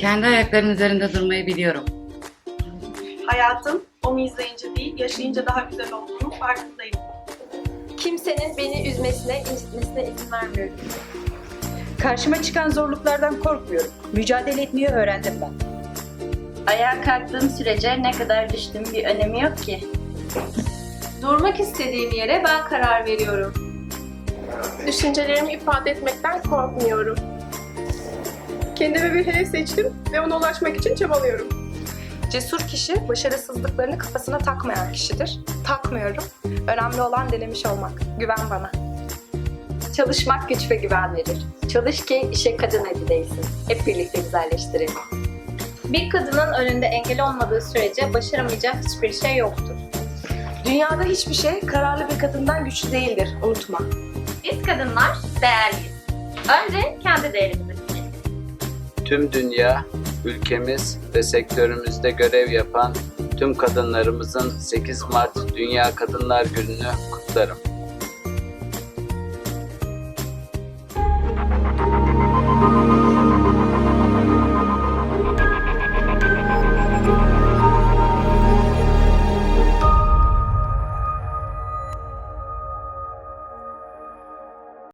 Kendi ayaklarının üzerinde durmayı biliyorum. Hayatım onu izleyince değil, yaşayınca daha güzel olduğunun farkındayım. Kimsenin beni üzmesine, incitmesine izin vermiyorum. Karşıma çıkan zorluklardan korkmuyorum. Mücadele etmeyi öğrendim ben. Ayağa kalktığım sürece ne kadar düştüğüm bir önemi yok ki. Durmak istediğim yere ben karar veriyorum. Düşüncelerimi ifade etmekten korkmuyorum. Kendime bir hedef seçtim ve ona ulaşmak için çabalıyorum. Cesur kişi başarısızlıklarını kafasına takmayan kişidir. Takmıyorum. Önemli olan denemiş olmak. Güven bana. Çalışmak güç ve güven verir. Çalış ki işe kadın eti değilsin. Hep birlikte güzelleştirelim. Bir kadının önünde engel olmadığı sürece başaramayacağı hiçbir şey yoktur. Dünyada hiçbir şey kararlı bir kadından güçlü değildir. Unutma. Biz kadınlar değerliyiz. Önce kendi değerimizi bilelim. Tüm dünya, ülkemiz ve sektörümüzde görev yapan tüm kadınlarımızın 8 Mart Dünya Kadınlar Günü'nü kutlarım.